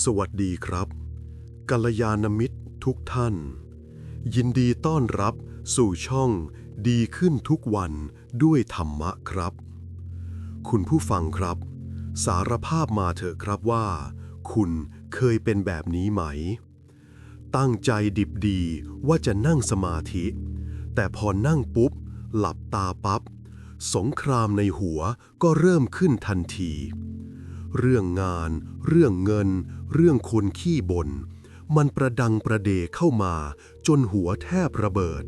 สวัสดีครับ กัลยาณมิตรทุกท่าน ยินดีต้อนรับสู่ช่องดีขึ้นทุกวันด้วยธรรมะครับ คุณผู้ฟังครับ สารภาพมาเถอะครับว่า คุณเคยเป็นแบบนี้ไหม ตั้งใจดิบดีว่าจะนั่งสมาธิ แต่พอนั่งปุ๊บ หลับตาปับ๊บสงครามในหัวก็เริ่มขึ้นทันที เรื่องงาน เรื่องเงิน เรื่องคนขี้บน่นมันประดังประเดเข้ามา จนหัวแทบระเบิด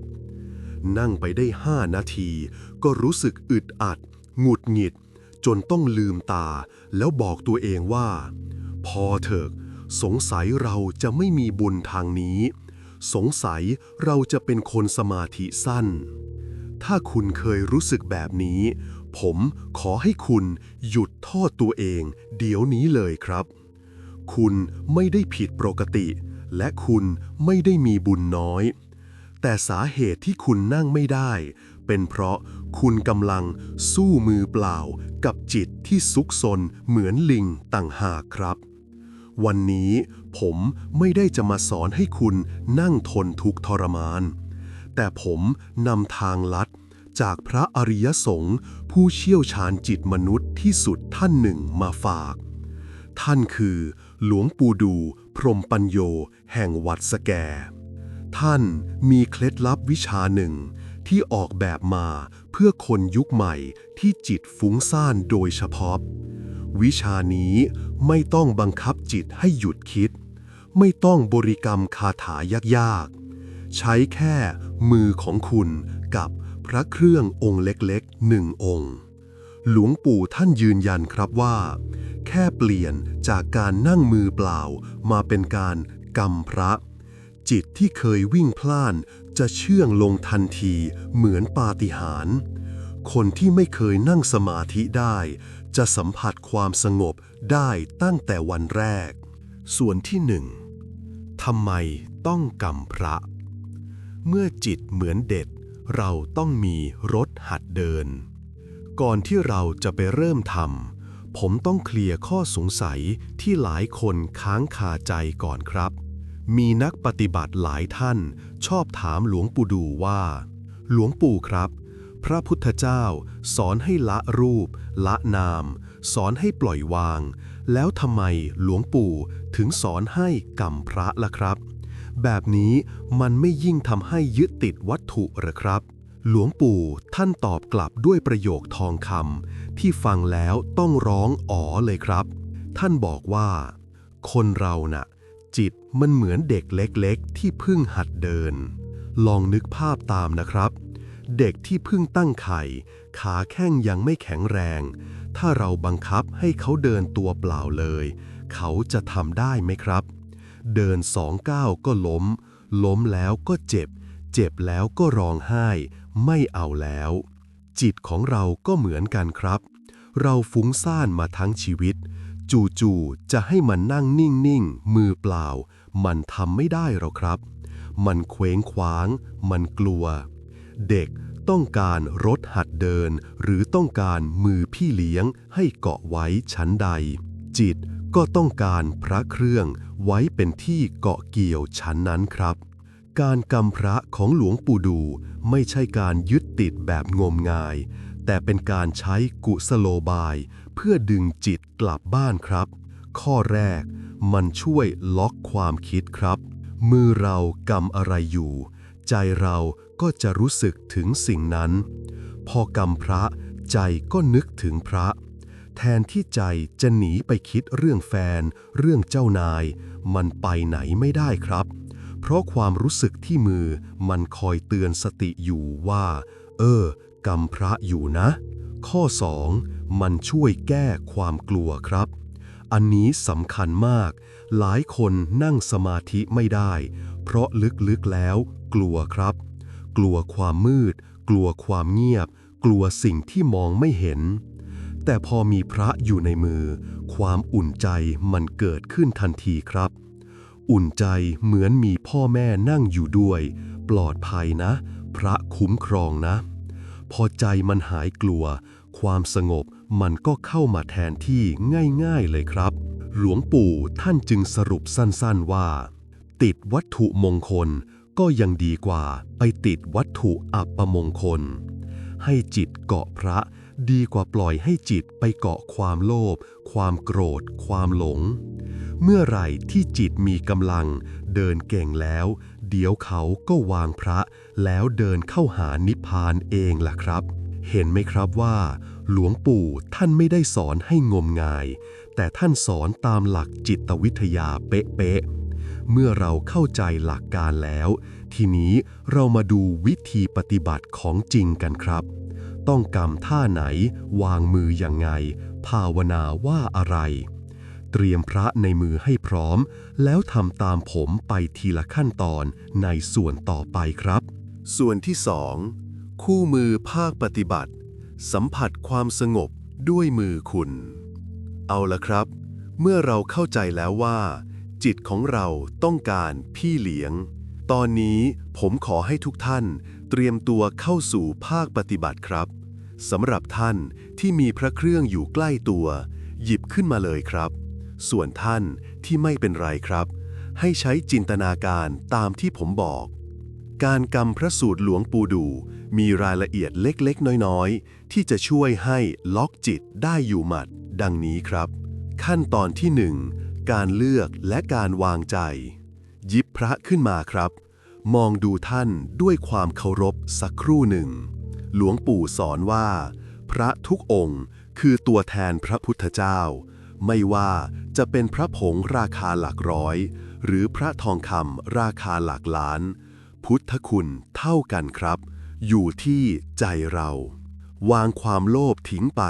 นั่งไปได้ห้านาที ก็รู้สึกอึดอัด หงุดหงิด จนต้องลืมตา แล้วบอกตัวเองว่า พอเถอะ สงสัยเราจะไม่มีบุญทางนี้ สงสัยเราจะเป็นคนสมาธิสั้น ถ้าคุณเคยรู้สึกแบบนี้ ผมขอให้คุณหยุดโทษตัวเอง เดี๋ยวนี้เลยครับ คุณไม่ได้ผิดปกติ และคุณไม่ได้มีบุญน้อย แต่สาเหตุที่คุณนั่งไม่ได้ เป็นเพราะคุณกำลังสู้มือเปล่ากับจิตที่ซุกซนเหมือนลิงต่างหากครับ วันนี้ผมไม่ได้จะมาสอนให้คุณนั่งทนทุกทรมาน แต่ผมนำทางลัด จากพระอริยสงฆ์ผู้เชี่ยวชาญจิตมนุษย์ที่สุดท่านหนึ่งมาฝาก ท่านคือ หลวงปู่ดู พรหมปัญโย แห่งวัดสแก ท่านมีเคล็ดลับวิชาหนึ่ง ที่ออกแบบมาเพื่อคนยุคใหม่ที่จิตฟุ้งซ่านโดยเฉพาะ วิชานี้ไม่ต้องบังคับจิตให้หยุดคิด ไม่ต้องบริกรรมคาถายากๆ ใช้แค่มือของคุณกับ พระเครื่ององค์เล็กๆหนึ่งองค์ หลวงปู่ท่านยืนยันครับว่า แค่เปลี่ยนจากการนั่งมือเปล่ามาเป็นการกำพระ จิตที่เคยวิ่งพล่านจะเชื่องลงทันทีเหมือนปาฏิหาริย์คนที่ไม่เคยนั่งสมาธิได้ จะสัมผัสความสงบได้ตั้งแต่วันแรก ส่วนที่หนึ่งทำไมต้องกำพระ เมื่อจิตเหมือนเด็ด เราต้องมีรถหัดเดิน ก่อนที่เราจะไปเริ่มทำผมต้องเคลียร์ข้อสงสัยที่หลายคนค้างคาใจก่อนครับ มีนักปฏิบัติหลายท่านชอบถามหลวงปู่ดูว่า หลวงปู่ครับ พระพุทธเจ้าสอนให้ละรูป ละนาม สอนให้ปล่อยวาง แล้วทำไมหลวงปู่ถึงสอนให้กรรมพระล่ะครับ แบบนี้มันไม่ยิ่งทำให้ยึดติดวัตถุหรือครับ หลวงปู่ท่านตอบกลับด้วยประโยคทองคำที่ฟังแล้วต้องร้องอ๋อเลยครับ ท่านบอกว่า คนเราน่ะ จิตมันเหมือนเด็กเล็กๆ ที่เพิ่งหัดเดิน ลองนึกภาพตามนะครับ เด็กที่เพิ่งตั้งไข่ ขาแข้งยังไม่แข็งแรง ถ้าเราบังคับให้เขาเดินตัวเปล่าเลย เขาจะทำได้ไหมครับ เดินสองก้าวก็ล้ม ล้มแล้วก็เจ็บ เจ็บแล้วก็ร้องไห้ ไม่เอาแล้ว จิตของเราก็เหมือนกันครับ เราฟุ้งซ่านมาทั้งชีวิต จู่ๆจะให้มันนั่งนิ่งๆ มือเปล่า มันทำไม่ได้หรอกครับ มันเคว้งคว้าง มันกลัว เด็กต้องการรถหัดเดิน หรือต้องการมือพี่เลี้ยงให้เกาะไว้ชั้นใด จิต ก็ต้องการพระเครื่องไว้เป็นที่เกาะเกี่ยวชั้นนั้นครับ การกำพระของหลวงปู่ดูไม่ใช่การยึดติดแบบงมงาย แต่เป็นการใช้กุสโลบาย เพื่อดึงจิตกลับบ้านครับ ข้อแรก มันช่วยล็อกความคิดครับ มือเรากำอะไรอยู่ ใจเราก็จะรู้สึกถึงสิ่งนั้น พอกำพระใจก็นึกถึงพระ แทนที่ใจจะหนีไปคิดเรื่องแฟน เรื่องเจ้านาย มันไปไหนไม่ได้ครับ เพราะความรู้สึกที่มือมันคอยเตือนสติอยู่ว่า เออกำพระอยู่นะ ข้อ 2. มันช่วยแก้ความกลัวครับ อันนี้สำคัญมาก หลายคนนั่งสมาธิไม่ได้ เพราะลึกๆแล้ว กลัวครับ กลัวความมืด กลัวความเงียบ กลัวสิ่งที่มองไม่เห็น แต่พอมีพระอยู่ในมือ ความอุ่นใจมันเกิดขึ้นทันทีครับ อุ่นใจเหมือนมีพ่อแม่นั่งอยู่ด้วย ปลอดภัยนะ พระคุ้มครองนะ พอใจมันหายกลัว ความสงบมันก็เข้ามาแทนที่ง่ายๆเลยครับ หลวงปู่ท่านจึงสรุปสั้นๆว่า ติดวัตถุมงคลก็ยังดีกว่าไปติดวัตถุอัปมงคล ให้จิตเกาะพระ ดีกว่าปล่อยให้จิตไปเกาะความโลภ ความโกรธ ความหลง เมื่อไหร่ที่จิตมีกำลัง เดินเก่งแล้ว เดี๋ยวเขาก็วางพระ แล้วเดินเข้าหานิพพานเองล่ะครับ เห็นไหมครับว่า หลวงปู่ท่านไม่ได้สอนให้งมงาย แต่ท่านสอนตามหลักจิตวิทยาเป๊ะๆเมื่อเราเข้าใจหลักการแล้ว ทีนี้เรามาดูวิธีปฏิบัติของจริงกันครับ ต้องกำท่าไหน วางมือยังไง ภาวนาว่าอะไร เตรียมพระในมือให้พร้อม แล้วทำตามผมไปทีละขั้นตอนในส่วนต่อไปครับ ส่วนที่สองคู่มือภาคปฏิบัติ สัมผัสความสงบด้วยมือคุณ เอาละครับ เมื่อเราเข้าใจแล้วว่า จิตของเราต้องการพี่เลี้ยง ตอนนี้ผมขอให้ทุกท่าน เตรียมตัวเข้าสู่ภาคปฏิบัติครับสำหรับท่านที่มีพระเครื่องอยู่ใกล้ตัว หยิบขึ้นมาเลยครับ ส่วนท่านที่ไม่เป็นไรครับ ให้ใช้จินตนาการตามที่ผมบอก การกำพระสูตรหลวงปู่ดู มีรายละเอียดเล็กๆ น้อยๆ ที่จะช่วยให้ล็อกจิตได้อยู่หมัด ดังนี้ครับ ขั้นตอนที่หนึ่งการเลือกและการวางใจหยิบพระขึ้นมาครับ มองดูท่านด้วยความเคารพสักครู่หนึ่ง หลวงปู่สอนว่า พระทุกองค์คือตัวแทนพระพุทธเจ้า ไม่ว่าจะเป็นพระผงราคาหลักร้อย หรือพระทองคำราคาหลักล้าน พุทธคุณเท่ากันครับ อยู่ที่ใจเรา วางความโลภทิ้งไป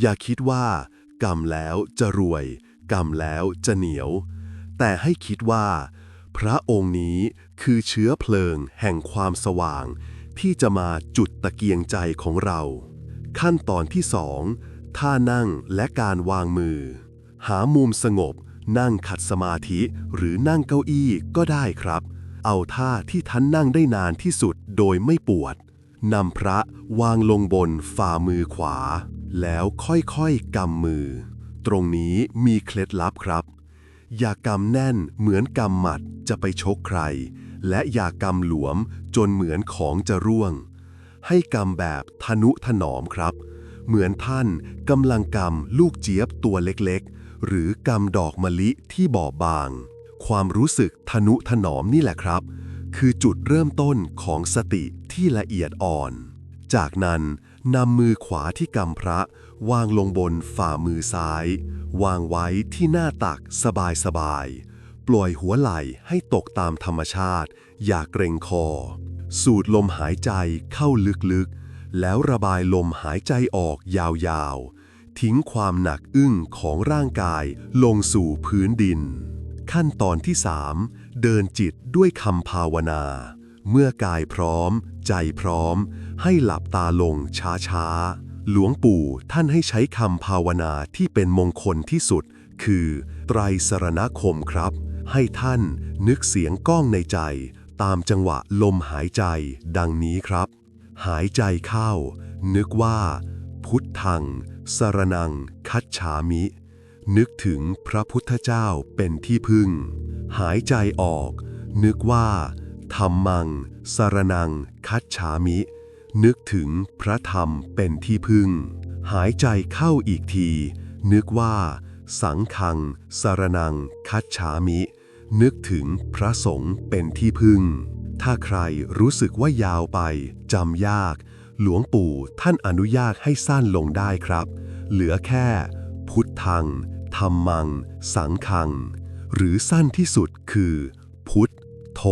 อย่าคิดว่า กรรมแล้วจะรวย กรรมแล้วจะเหนียว แต่ให้คิดว่า พระองค์นี้คือเชื้อเพลิงแห่งความสว่าง ที่จะมาจุดตะเกียงใจของเรา ขั้นตอนที่สองท่านั่งและการวางมือ หามุมสงบ นั่งขัดสมาธิหรือนั่งเก้าอี้ก็ได้ครับ เอาท่าที่ท่านนั่งได้นานที่สุดโดยไม่ปวดนำพระวางลงบนฝ่ามือขวา แล้วค่อยๆกำมือ ตรงนี้มีเคล็ดลับครับ อย่ากำแน่นเหมือนกำหมัดจะไปชกใคร และอย่ากำหลวมจนเหมือนของจะร่วง ให้กำแบบทนุถนอมครับ เหมือนท่านกำลังกำลูกเจี๊ยบตัวเล็กๆ หรือกำดอกมะลิที่บอบบาง ความรู้สึกทนุถนอมนี่แหละครับ คือจุดเริ่มต้นของสติที่ละเอียดอ่อน จากนั้นนำมือขวาที่กำพระ วางลงบนฝ่ามือซ้าย วางไว้ที่หน้าตักสบายๆปล่อยหัวไหล่ให้ตกตามธรรมชาติ อย่าเกรงคอ สูดลมหายใจเข้าลึกๆ แล้วระบายลมหายใจออกยาวๆ ทิ้งความหนักอึ้งของร่างกายลงสู่พื้นดิน ขั้นตอนที่ 3 เดินจิตด้วยคำภาวนา เมื่อกายพร้อม ใจพร้อม ให้หลับตาลงช้าๆ หลวงปู่ท่านให้ใช้คำภาวนาที่เป็นมงคลที่สุด คือไตรสรณคมครับ ให้ท่านนึกเสียงก้องในใจ ตามจังหวะลมหายใจดังนี้ครับ หายใจเข้า นึกว่า พุทธัง สรนัง คัจฉามิ นึกถึงพระพุทธเจ้าเป็นที่พึ่ง หายใจออก นึกว่าธรรมัง สรนัง คัจฉามิ นึกถึงพระธรรมเป็นที่พึ่ง หายใจเข้าอีกที นึกว่า สังฆัง สารนัง คัจฉามิ นึกถึงพระสงฆ์เป็นที่พึ่ง ถ้าใครรู้สึกว่ายาวไปจำยาก หลวงปู่ท่านอนุญาตให้สั้นลงได้ครับ เหลือแค่ พุทธังธรรมัง สังฆัง หรือสั้นที่สุดคือ พุทธโธ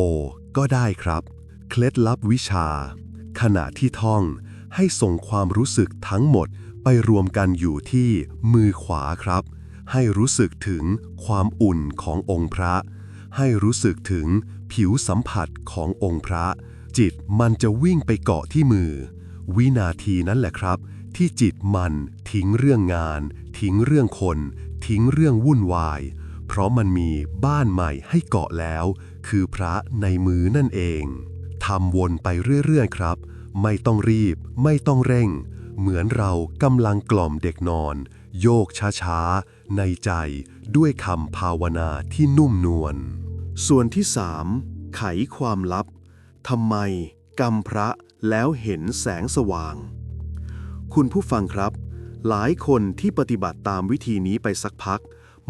ก็ได้ครับ เคล็ดลับวิชา ขณะที่ท่องให้ส่งความรู้สึกทั้งหมดไปรวมกันอยู่ที่มือขวาครับ ให้รู้สึกถึงความอุ่นขององค์พระ ให้รู้สึกถึงผิวสัมผัสขององค์พระ จิตมันจะวิ่งไปเกาะที่มือ วินาทีนั้นแหละครับ ที่จิตมันทิ้งเรื่องงาน ทิ้งเรื่องคน ทิ้งเรื่องวุ่นวาย เพราะมันมีบ้านใหม่ให้เกาะแล้ว คือพระในมือนั่นเอง ทำวนไปเรื่อยๆครับ ไม่ต้องรีบ ไม่ต้องเร่ง เหมือนเรากำลังกล่อมเด็กนอน โยกช้าๆ ในใจด้วยคำภาวนาที่นุ่มนวล ส่วนที่สามไขความลับทำไมกำพระแล้วเห็นแสงสว่าง คุณผู้ฟังครับ หลายคนที่ปฏิบัติตามวิธีนี้ไปสักพัก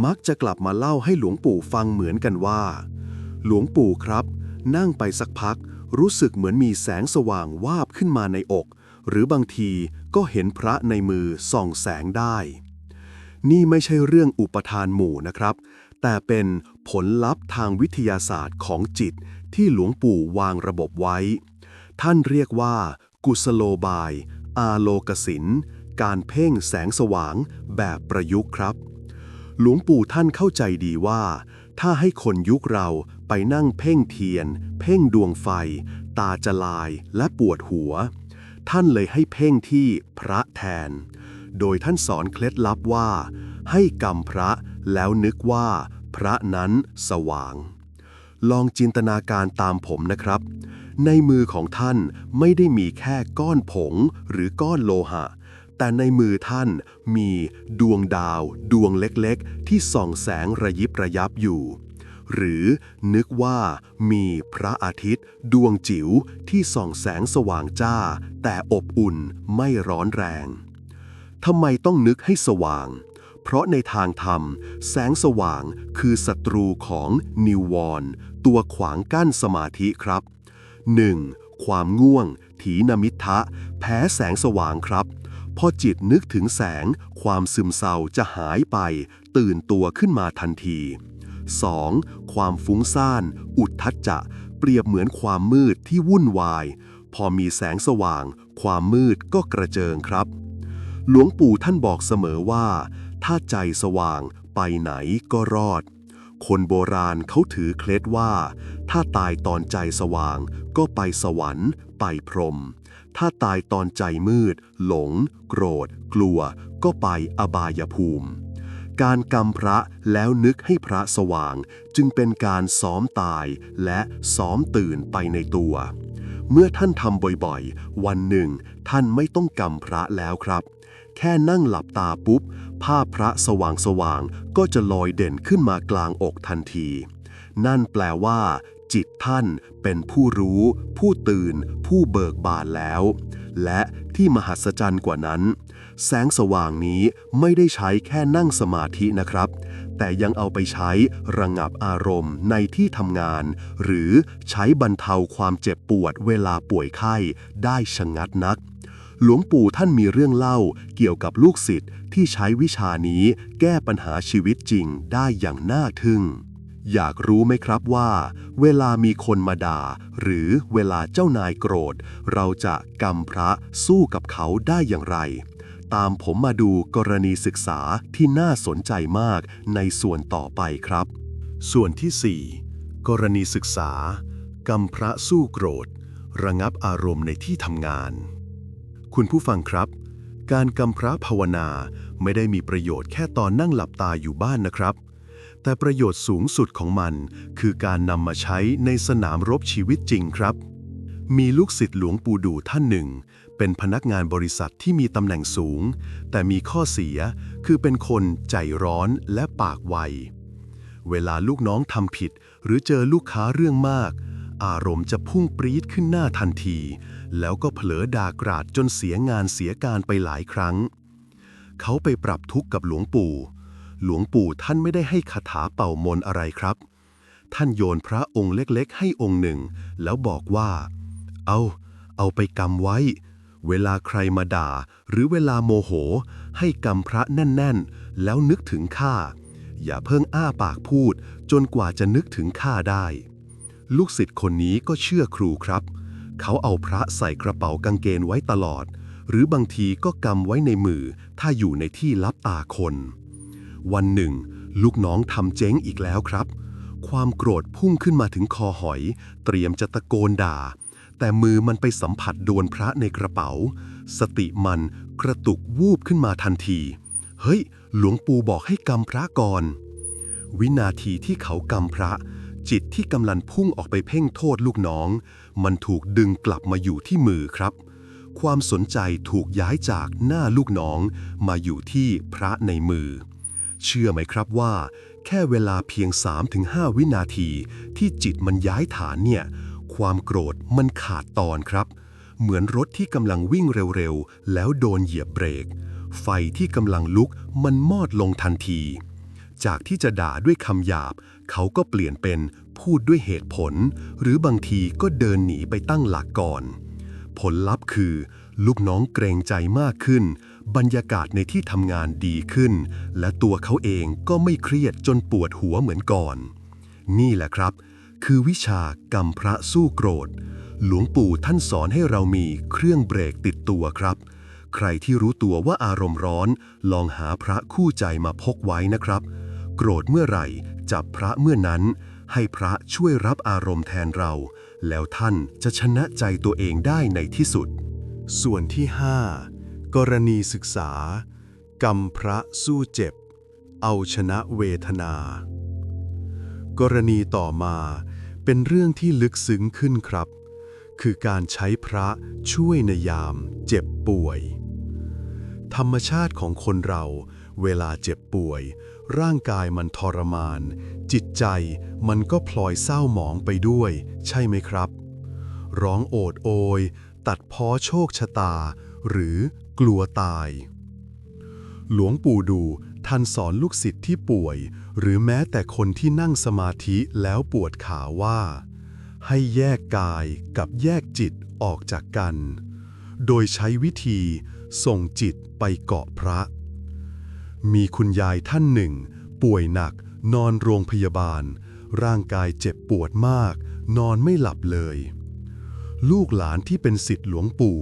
มักจะกลับมาเล่าให้หลวงปู่ฟังเหมือนกันว่า หลวงปู่ครับ นั่งไปสักพัก รู้สึกเหมือนมีแสงสว่างวาบขึ้นมาในอก หรือบางทีก็เห็นพระในมือส่องแสงได้ นี่ไม่ใช่เรื่องอุปทานหมู่นะครับ แต่เป็นผลลัพธ์ทางวิทยาศาสตร์ของจิตที่หลวงปู่วางระบบไว้ ท่านเรียกว่า กุสโลบาย อาโลกสิน การเพ่งแสงสว่างแบบประยุกต์ครับ หลวงปู่ท่านเข้าใจดีว่า ถ้าให้คนยุคเรา ไปนั่งเพ่งเทียน เพ่งดวงไฟ ตาจะลายและปวดหัว ท่านเลยให้เพ่งที่พระแทน โดยท่านสอนเคล็ดลับว่า ให้กำพระแล้วนึกว่า พระนั้นสว่าง ลองจินตนาการตามผมนะครับ ในมือของท่านไม่ได้มีแค่ก้อนผงหรือก้อนโลหะแต่ในมือท่านมีดวงดาว ดวงเล็กๆ ที่ส่องแสงระยิบระยับอยู่ หรือนึกว่ามีพระอาทิตย์ ดวงจิ๋วที่ส่องแสงสว่างจ้า แต่อบอุ่นไม่ร้อนแรงทำไมต้องนึกให้สว่าง เพราะในทางธรรม แสงสว่างคือศัตรูของนิวรณ์ตัวขวางกั้นสมาธิครับ 1. ความง่วง ถีนมิทะ แพ้แสงสว่างครับพอจิตนึกถึงแสง ความซึมเศร้าจะหายไป ตื่นตัวขึ้นมาทันที 2. ความฟุ้งซ่าน อุทธัจจะ เปรียบเหมือนความมืดที่วุ่นวาย พอมีแสงสว่าง ความมืดก็กระเจิงครับ หลวงปู่ท่านบอกเสมอว่า ถ้าใจสว่างไปไหนก็รอด คนโบราณเขาถือเคล็ดว่า ถ้าตายตอนใจสว่าง ก็ไปสวรรค์ ไปพรหมถ้าตายตอนใจมืด หลง โกรธ กลัว ก็ไปอบายภูมิ การกำพระแล้วนึกให้พระสว่าง จึงเป็นการซ้อมตายและซ้อมตื่นไปในตัว เมื่อท่านทำบ่อยๆ วันหนึ่ง ท่านไม่ต้องกำพระแล้วครับ แค่นั่งหลับตาปุ๊บ ภาพพระสว่างสว่างๆก็จะลอยเด่นขึ้นมากลางอกทันที นั่นแปลว่า จิตท่านเป็นผู้รู้ ผู้ตื่น ผู้เบิกบานแล้ว และที่มหัศจรรย์กว่านั้น แสงสว่างนี้ไม่ได้ใช้แค่นั่งสมาธินะครับ แต่ยังเอาไปใช้ระงับอารมณ์ในที่ทำงาน หรือใช้บรรเทาความเจ็บปวดเวลาป่วยไข้ได้ชะงัดนัก หลวงปู่ท่านมีเรื่องเล่าเกี่ยวกับลูกศิษย์ที่ใช้วิชานี้แก้ปัญหาชีวิตจริงได้อย่างน่าทึ่งอยากรู้ไหมครับว่า เวลามีคนมาด่า หรือเวลาเจ้านายโกรธ เราจะกำพระสู้กับเขาได้อย่างไร ตามผมมาดูกรณีศึกษาที่น่าสนใจมากในส่วนต่อไปครับ ส่วนที่ 4 กรณีศึกษากำพระสู้โกรธ ระงับอารมณ์ในที่ทำงาน คุณผู้ฟังครับ การกำพระภาวนาไม่ได้มีประโยชน์แค่ตอนนั่งหลับตาอยู่บ้านนะครับ แต่ประโยชน์สูงสุดของมัน คือการนำมาใช้ในสนามรบชีวิตจริงครับมีลูกศิษย์หลวงปู่ดูท่านหนึ่ง เป็นพนักงานบริษัทที่มีตำแหน่งสูง แต่มีข้อเสียคือเป็นคนใจร้อนและปากไว เวลาลูกน้องทำผิด หรือเจอลูกค้าเรื่องมาก อารมณ์จะพุ่งปรี๊ดขึ้นหน้าทันที แล้วก็เผลอด่ากราดจนเสียงานเสียการไปหลายครั้ง เขาไปปรับทุกข์กับหลวงปู่ หลวงปู่ท่านไม่ได้ให้คาถาเป่ามนอะไรครับ ท่านโยนพระองค์เล็กๆ ให้องค์หนึ่ง แล้วบอกว่า เอา เอาไปกำไว้ เวลาใครมาด่า หรือเวลาโมโห ให้กำพระแน่น ๆ แล้วนึกถึงข้า อย่าเพิ่งอ้าปากพูด จนกว่าจะนึกถึงข้าได้ ลูกศิษย์คนนี้ก็เชื่อครูครับ เขาเอาพระใส่กระเป๋ากางเกงไว้ตลอด หรือบางทีก็กำไว้ในมือ ถ้าอยู่ในที่ลับตาคน วันหนึ่ง ลูกน้องทำเจ๊งอีกแล้วครับ ความโกรธพุ่งขึ้นมาถึงคอหอย เตรียมจะตะโกนด่า แต่มือมันไปสัมผัสโดนพระในกระเป๋า สติมันกระตุกวูบขึ้นมาทันที เฮ้ย หลวงปู่บอกให้กำพระก่อน วินาทีที่เขากำพระ จิตที่กำลังพุ่งออกไปเพ่งโทษลูกน้อง มันถูกดึงกลับมาอยู่ที่มือครับ ความสนใจถูกย้ายจากหน้าลูกน้องมาอยู่ที่พระในมือ เชื่อไหมครับว่า แค่เวลาเพียง 3-5 วินาทีที่จิตมันย้ายฐานเนี่ย ความโกรธมันขาดตอนครับ เหมือนรถที่กำลังวิ่งเร็วๆ แล้วโดนเหยียบเบรก ไฟที่กำลังลุกมันมอดลงทันที จากที่จะด่าด้วยคำหยาบ เขาก็เปลี่ยนเป็นพูดด้วยเหตุผล หรือบางทีก็เดินหนีไปตั้งหลักก่อน ผลลัพธ์คือ ลูกน้องเกรงใจมากขึ้น บรรยากาศในที่ทำงานดีขึ้น และตัวเขาเองก็ไม่เครียดจนปวดหัวเหมือนก่อน นี่แหละครับ คือวิชากรรมพระสู้โกรธ หลวงปู่ท่านสอนให้เรามีเครื่องเบรกติดตัวครับ ใครที่รู้ตัวว่าอารมณ์ร้อน ลองหาพระคู่ใจมาพกไว้นะครับ โกรธเมื่อไหร่ จับพระเมื่อนั้น ให้พระช่วยรับอารมณ์แทนเรา แล้วท่านจะชนะใจตัวเองได้ในที่สุด ส่วนที่ 5 กรณีศึกษา กรรมพระสู้เจ็บ เอาชนะเวทนากรณีต่อมา เป็นเรื่องที่ลึกซึ้งขึ้นครับ คือการใช้พระช่วยในยาม เจ็บป่วย ธรรมชาติของคนเรา เวลาเจ็บป่วย ร่างกายมันทรมาน จิตใจมันก็พลอยเศร้าหมองไปด้วย ใช่ไหมครับ ร้องโอดโอย ตัดพ้อโชคชะตา หรือกลัวตาย หลวงปู่ดูท่านสอนลูกศิษย์ที่ป่วย หรือแม้แต่คนที่นั่งสมาธิแล้วปวดขาว่า ให้แยกกายกับแยกจิตออกจากกัน โดยใช้วิธีส่งจิตไปเกาะพระ มีคุณยายท่านหนึ่ง ป่วยหนักนอนโรงพยาบาล ร่างกายเจ็บปวดมาก นอนไม่หลับเลย ลูกหลานที่เป็นศิษย์หลวงปู่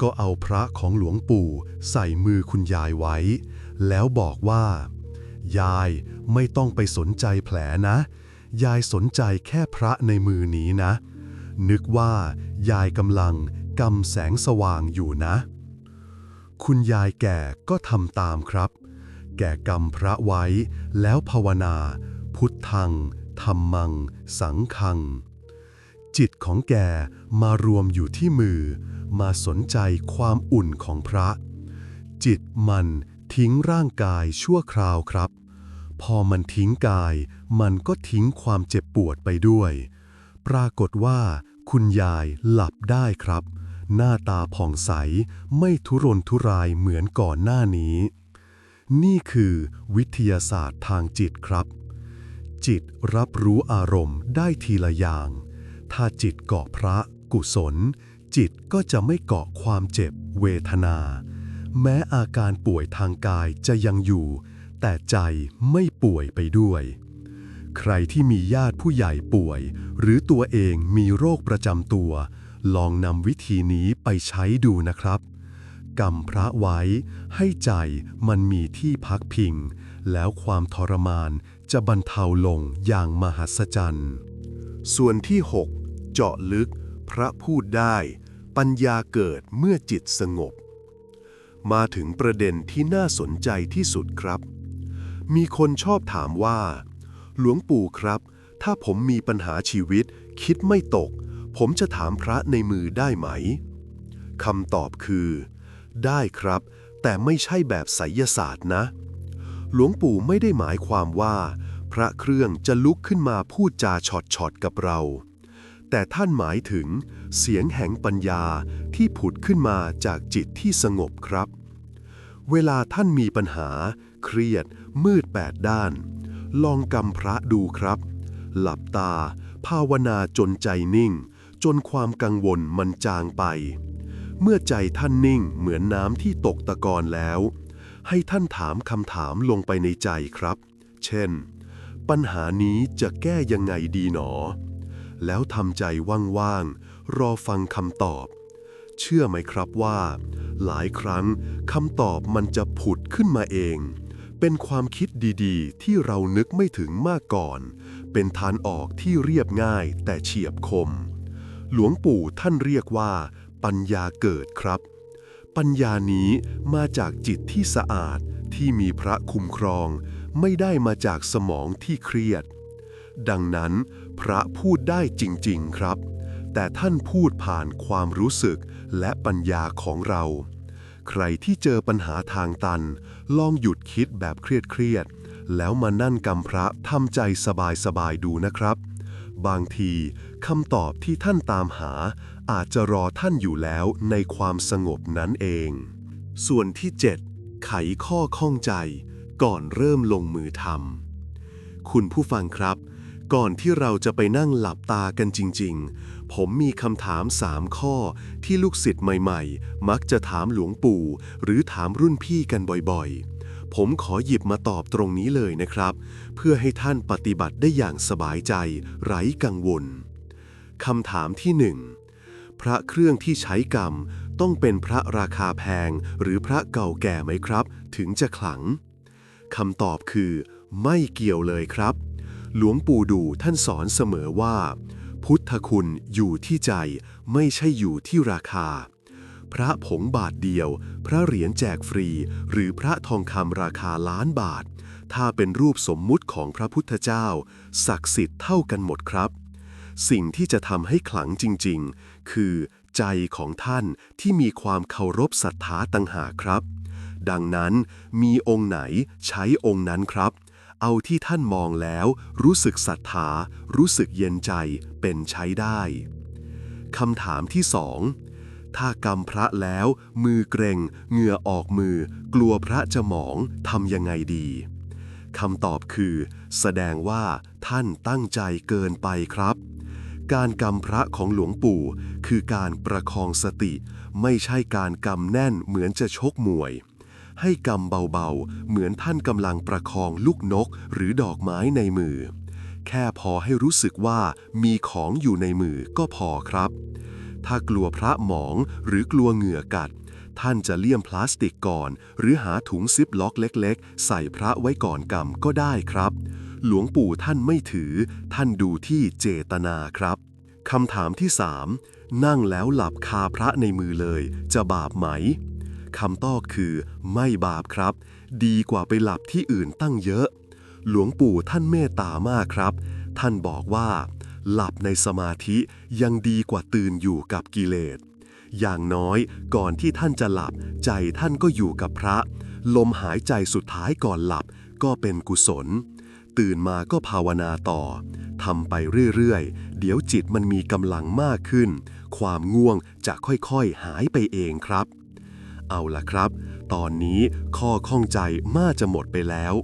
ก็เอาพระของหลวงปู่ใส่มือคุณยายไว้ แล้วบอกว่า ยายไม่ต้องไปสนใจแผลนะ ยายสนใจแค่พระในมือนี้นะ นึกว่ายายกำลังกำแสงสว่างอยู่นะ คุณยายแก่ก็ทำตามครับ แก่กำพระไว้แล้วภาวนา พุทธังธรรมัง สังฆัง จิตของแกมารวมอยู่ที่มือ มาสนใจความอุ่นของพระ จิตมันทิ้งร่างกายชั่วคราวครับ พอมันทิ้งกาย มันก็ทิ้งความเจ็บปวดไปด้วย ปรากฏว่า คุณยายหลับได้ครับ หน้าตาผ่องใส ไม่ทุรนทุรายเหมือนก่อนหน้านี้ นี่คือวิทยาศาสตร์ทางจิตครับ จิตรับรู้อารมณ์ได้ทีละอย่าง ถ้าจิตเกาะพระกุศล จิตก็จะไม่เกาะความเจ็บเวทนา แม้อาการป่วยทางกายจะยังอยู่ แต่ใจไม่ป่วยไปด้วย ใครที่มีญาติผู้ใหญ่ป่วย หรือตัวเองมีโรคประจำตัว ลองนำวิธีนี้ไปใช้ดูนะครับกำพระไว้ให้ใจมันมีที่พักพิง แล้วความทรมานจะบรรเทาลงอย่างมหัศจรรย์ ส่วนที่ 6 เจาะลึก พระพูดได้ ปัญญาเกิดเมื่อจิตสงบ มาถึงประเด็นที่น่าสนใจที่สุดครับ มีคนชอบถามว่า หลวงปู่ครับ ถ้าผมมีปัญหาชีวิต คิดไม่ตก ผมจะถามพระในมือได้ไหมคำตอบคือ ได้ครับ แต่ไม่ใช่แบบไสยศาสตร์นะ หลวงปู่ไม่ได้หมายความว่า พระเครื่องจะลุกขึ้นมาพูดจาช็อตๆกับเรา แต่ท่านหมายถึง เสียงแห่งปัญญาที่ผุดขึ้นมาจากจิตที่สงบครับ เวลาท่านมีปัญหา เครียด มืดแปดด้าน ลองกำพระดูครับ หลับตา ภาวนาจนใจนิ่ง จนความกังวลมันจางไป เมื่อใจท่านนิ่งเหมือนน้ำที่ตกตะกอนแล้ว ให้ท่านถามคำถามลงไปในใจครับ เช่น ปัญหานี้จะแก้ยังไงดีหนอ แล้วทำใจว่างๆ รอฟังคำตอบ เชื่อไหมครับว่าหลายครั้งคำตอบมันจะผุดขึ้นมาเอง เป็นความคิดดีๆ ที่เรานึกไม่ถึงมาก่อน เป็นทางออกที่เรียบง่ายแต่เฉียบคม หลวงปู่ท่านเรียกว่า ปัญญาเกิดครับ ปัญญานี้มาจากจิตที่สะอาดที่มีพระคุ้มครอง ไม่ได้มาจากสมองที่เครียด ดังนั้น พระพูดได้จริง ๆ ครับ แต่ท่านพูดผ่านความรู้สึกและปัญญาของเรา ใครที่เจอปัญหาทางตัน ลองหยุดคิดแบบเครียดๆแล้วมานั่นกำพระทำใจสบายๆดูนะครับ บางทีคำตอบที่ท่านตามหา อาจจะรอท่านอยู่แล้วในความสงบนั้นเอง ส่วนที่ 7 ไขข้อข้องใจ ก่อนเริ่มลงมือทำคุณผู้ฟังครับ ก่อนที่เราจะไปนั่งหลับตากันจริง ๆ ผมมีคำถาม3ข้อที่ลูกศิษย์ใหม่ๆ มักจะถามหลวงปู่ หรือถามรุ่นพี่กันบ่อยๆ ผมขอหยิบมาตอบตรงนี้เลยนะครับ เพื่อให้ท่านปฏิบัติได้อย่างสบายใจ ไร้กังวลคำถามที่หนึ่งพระเครื่องที่ใช้กรรมต้องเป็นพระราคาแพง หรือพระเก่าแก่ไหมครับ ถึงจะขลังคำตอบคือ ไม่เกี่ยวเลยครับ หลวงปู่ดูท่านสอนเสมอว่า พุทธคุณอยู่ที่ใจไม่ใช่อยู่ที่ราคา พระผงบาทเดียว พระเหรียญแจกฟรี หรือพระทองคำราคาล้านบาท ถ้าเป็นรูปสมมุติของพระพุทธเจ้า ศักดิ์สิทธิ์เท่ากันหมดครับ สิ่งที่จะทำให้ขลังจริงๆ คือใจของท่านที่มีความเคารพศรัทธาต่างหากครับ ดังนั้นมีองค์ไหนใช้องค์นั้นครับ เอาที่ท่านมองแล้ว รู้สึกศรัทธา รู้สึกเย็นใจเป็นใช้ได้คำถามที่สองถ้ากรรมพระแล้ว มือเกรงเหงื่อออกมือ กลัวพระจะหมองทำยังไงดีคำตอบคือ แสดงว่าท่านตั้งใจเกินไปครับ การกำพระของหลวงปู่ คือการประคองสติ ไม่ใช่การกำแน่นเหมือนจะชกมวย ให้กำเบาๆ เหมือนท่านกำลังประคองลูกนกหรือดอกไม้ในมือ แค่พอให้รู้สึกว่ามีของอยู่ในมือก็พอครับ ถ้ากลัวพระหมองหรือกลัวเหงื่อกัด ท่านจะเลี่ยมพลาสติกก่อน หรือหาถุงซิปล็อกเล็กๆ ใส่พระไว้ก่อนกำก็ได้ครับ หลวงปู่ท่านไม่ถือ ท่านดูที่เจตนาครับคำถามที่ 3 นั่งแล้วหลับคาพระในมือเลย จะบาปไหม คำตอบคือไม่บาปครับ ดีกว่าไปหลับที่อื่นตั้งเยอะ หลวงปู่ท่านเมตตามากครับ ท่านบอกว่า หลับในสมาธิยังดีกว่าตื่นอยู่กับกิเลส อย่างน้อยก่อนที่ท่านจะหลับ ใจท่านก็อยู่กับพระ ลมหายใจสุดท้ายก่อนหลับก็เป็นกุศล ตื่นมาก็ภาวนาต่อทำไปเรื่อยๆ เดี๋ยวจิตมันมีกำลังมากขึ้น ความง่วงจะค่อยๆ หายไปเองครับ เอาละครับ ตอนนี้ข้อข้องใจม่าจะหมดไปแล้ว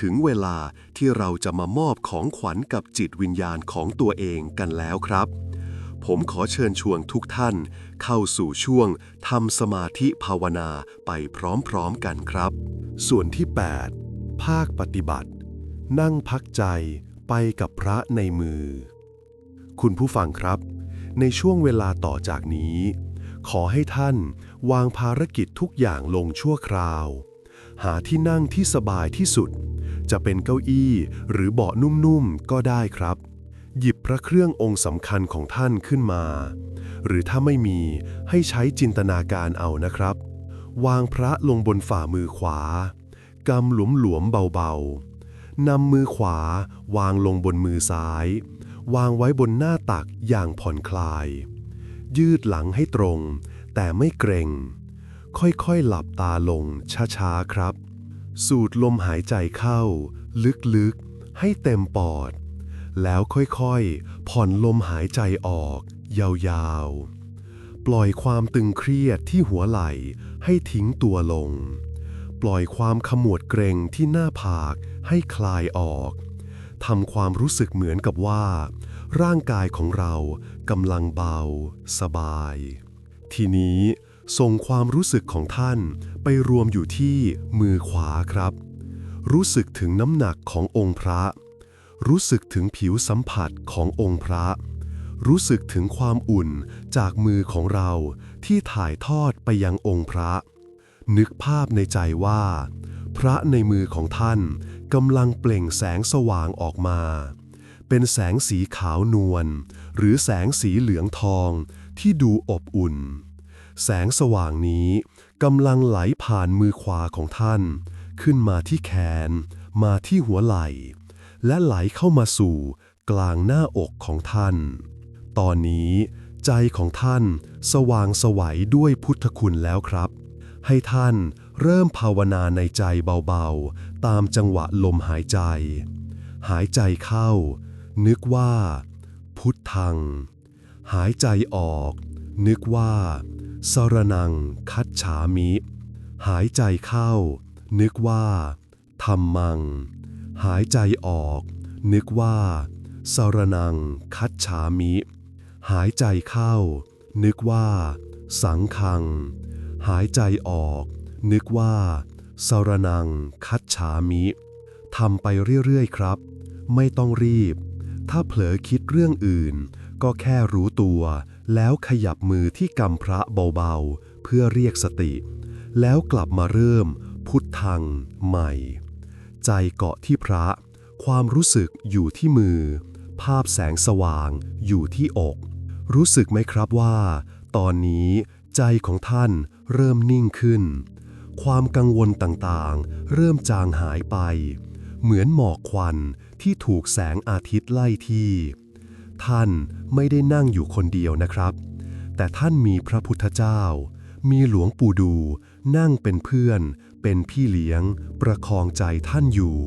ถึงเวลาที่เราจะมามอบของขวัญกับจิตวิญญาณของตัวเองกันแล้วครับ ผมขอเชิญชวนทุกท่าน เข้าสู่ช่วงทำสมาธิภาวนาไปพร้อมๆกันครับ ส่วนที่ 8 ภาคปฏิบัติ นั่งพักใจไปกับพระในมือ คุณผู้ฟังครับ ในช่วงเวลาต่อจากนี้ ขอให้ท่าน วางภารกิจทุกอย่างลงชั่วคราว หาที่นั่งที่สบายที่สุด จะเป็นเก้าอี้หรือเบาะนุ่มๆก็ได้ครับ หยิบพระเครื่ององค์สำคัญของท่านขึ้นมา หรือถ้าไม่มีให้ใช้จินตนาการเอานะครับ วางพระลงบนฝ่ามือขวากำหลวมๆเบาๆนำมือขวาวางลงบนมือซ้าย วางไว้บนหน้าตักอย่างผ่อนคลาย ยืดหลังให้ตรง แต่ไม่เกรงค่อยๆหลับตาลงช้าๆครับ สูดลมหายใจเข้า ลึกๆ ให้เต็มปอด แล้วค่อยๆ ผ่อนลมหายใจออก ยาวๆ ปล่อยความตึงเครียดที่หัวไหล่ให้ทิ้งตัวลง ปล่อยความขมวดเกรงที่หน้าผากให้คลายออกทำความรู้สึกเหมือนกับว่า ร่างกายของเรากำลังเบา สบาย ทีนี้ส่งความรู้สึกของท่านไปรวมอยู่ที่มือขวาครับ รู้สึกถึงน้ำหนักขององค์พระ รู้สึกถึงผิวสัมผัสขององค์พระ รู้สึกถึงความอุ่นจากมือของเราที่ถ่ายทอดไปยังองค์พระ นึกภาพในใจว่า พระในมือของท่านกำลังเปล่งแสงสว่างออกมา เป็นแสงสีขาวนวลหรือแสงสีเหลืองทอง ที่ดูอบอุ่น แสงสว่างนี้กำลังไหลผ่านมือขวาของท่าน ขึ้นมาที่แขน มาที่หัวไหล่ และไหลเข้ามาสู่กลางหน้าอกของท่าน ตอนนี้ใจของท่านสว่างสวัยด้วยพุทธคุณแล้วครับ ให้ท่านเริ่มภาวนาในใจเบาๆ ตามจังหวะลมหายใจ หายใจเข้า นึกว่า พุทธัง หายใจออก นึกว่าสรนังคัจฉามิ หายใจเข้า นึกว่าธรรมัง หายใจออก นึกว่าสรนังคัจฉามิ หายใจเข้า นึกว่า สังคัง หายใจออก นึกว่าสรนังคัจฉามิทำไปเรื่อยๆครับ ไม่ต้องรีบ ถ้าเผลอคิดเรื่องอื่น ก็แค่รู้ตัว แล้วขยับมือที่กำพระเบาๆ เพื่อเรียกสติ แล้วกลับมาเริ่ม พุทธังใหม่ ใจเกาะที่พระ ความรู้สึกอยู่ที่มือ ภาพแสงสว่างอยู่ที่อก รู้สึกไหมครับว่า ตอนนี้ใจของท่านเริ่มนิ่งขึ้น ความกังวลต่างๆ เริ่มจางหายไป เหมือนหมอกควันที่ถูกแสงอาทิตย์ไล่ที่ ท่านไม่ได้นั่งอยู่คนเดียวนะครับ แต่ท่านมีพระพุทธเจ้า มีหลวงปู่ดู นั่งเป็นเพื่อน เป็นพี่เลี้ยง ประคองใจท่านอยู่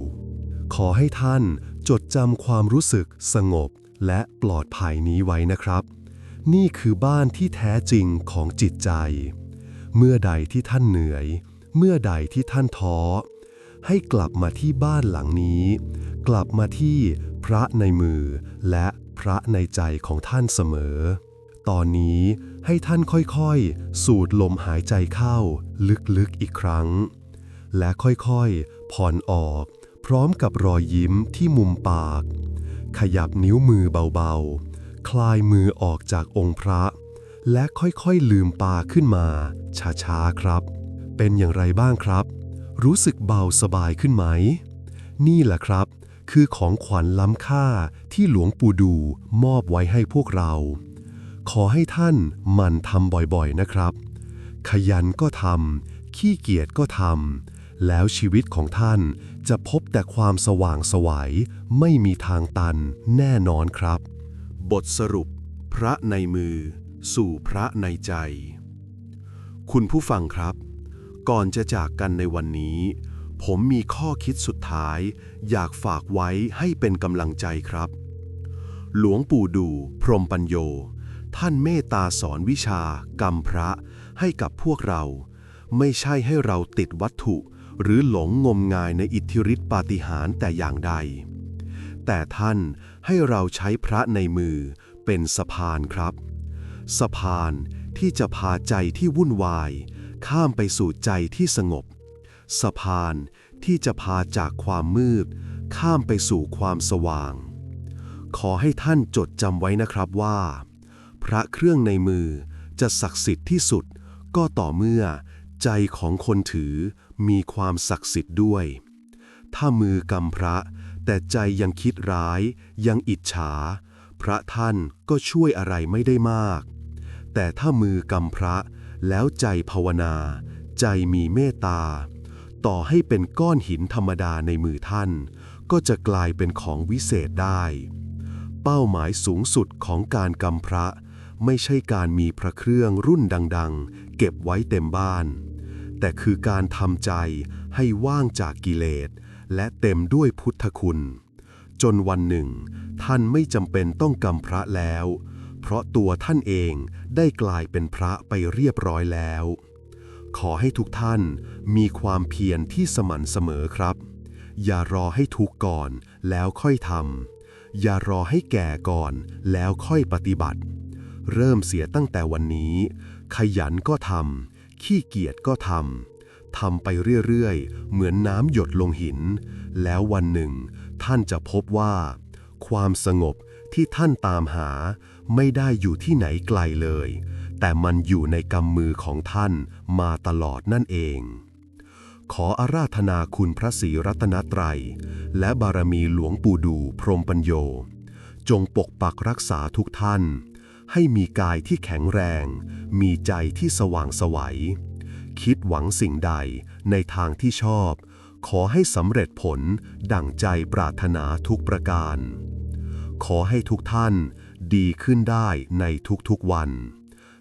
ขอให้ท่านจดจำความรู้สึกสงบและปลอดภัยนี้ไว้นะครับ นี่คือบ้านที่แท้จริงของจิตใจ เมื่อใดที่ท่านเหนื่อย เมื่อใดที่ท่านท้อ ให้กลับมาที่บ้านหลังนี้ กลับมาที่พระในมือและ ระในใจของท่านเสมอ ตอนนี้ให้ท่านค่อยๆ สูดลมหายใจเข้า ลึกๆอีกครั้ง และค่อยๆ ผ่อนออก พร้อมกับรอยยิ้มที่มุมปาก ขยับนิ้วมือเบาๆ คลายมือออกจากองค์พระ และค่อยๆ ลืมตาขึ้นมาช้าๆครับ เป็นอย่างไรบ้างครับ รู้สึกเบาสบายขึ้นไหม นี่แหละครับ คือของขวัญล้ำค่าที่หลวงปู่ดูมอบไว้ให้พวกเรา ขอให้ท่านหมั่นทำบ่อยๆนะครับ ขยันก็ทำขี้เกียจก็ทำแล้วชีวิตของท่านจะพบแต่ความสว่างสวัยไม่มีทางตันแน่นอนครับ บทสรุป พระในมือ สู่พระในใจ คุณผู้ฟังครับ ก่อนจะจากกันในวันนี้ ผมมีข้อคิดสุดท้าย อยากฝากไว้ให้เป็นกำลังใจครับ หลวงปู่ดู พรมปัญโย ท่านเมตตาสอนวิชากรรมพระให้กับพวกเรา ไม่ใช่ให้เราติดวัตถุ หรือหลงงมงายในอิทธิฤทธิปาฏิหาริย์แต่อย่างใด แต่ท่านให้เราใช้พระในมือเป็นสะพานครับ สะพานที่จะพาใจที่วุ่นวาย ข้ามไปสู่ใจที่สงบ สะพานที่จะพาจากความมืด ข้ามไปสู่ความสว่าง ขอให้ท่านจดจำไว้นะครับว่า พระเครื่องในมือจะศักดิ์สิทธิ์ที่สุดก็ต่อเมื่อใจของคนถือมีความศักดิ์สิทธิ์ด้วย ถ้ามือกำพระ แต่ใจยังคิดร้ายยังอิจฉา พระท่านก็ช่วยอะไรไม่ได้มาก แต่ถ้ามือกำพระแล้วใจภาวนา ใจมีเมตตา ต่อให้เป็นก้อนหินธรรมดาในมือท่าน ก็จะกลายเป็นของวิเศษได้ เป้าหมายสูงสุดของการกำพระ ไม่ใช่การมีพระเครื่องรุ่นดังๆ เก็บไว้เต็มบ้าน แต่คือการทำใจให้ว่างจากกิเลส และเต็มด้วยพุทธคุณ จนวันหนึ่ง ท่านไม่จำเป็นต้องกำพระแล้ว เพราะตัวท่านเองได้กลายเป็นพระไปเรียบร้อยแล้ว ขอให้ทุกท่านมีความเพียรที่สม่ำเสมอครับ อย่ารอให้ทุกก่อนแล้วค่อยทำอย่ารอให้แก่ก่อนแล้วค่อยปฏิบัติ เริ่มเสียตั้งแต่วันนี้ ขยันก็ทำขี้เกียจก็ทำทำไปเรื่อยๆ เหมือนน้ำหยดลงหิน แล้ววันหนึ่ง ท่านจะพบว่า ความสงบที่ท่านตามหาไม่ได้อยู่ที่ไหนไกลเลย แต่มันอยู่ในกำมือของท่านมาตลอดนั่นเอง ขออาราธนาคุณพระศรีรัตนตรัย และบารมีหลวงปู่ดูพรหมปัญโย จงปกปักรักษาทุกท่าน ให้มีกายที่แข็งแรง มีใจที่สว่างไสวัย คิดหวังสิ่งใดในทางที่ชอบ ขอให้สำเร็จผลดั่งใจปรารถนาทุกประการ ขอให้ทุกท่านดีขึ้นได้ในทุกๆวัน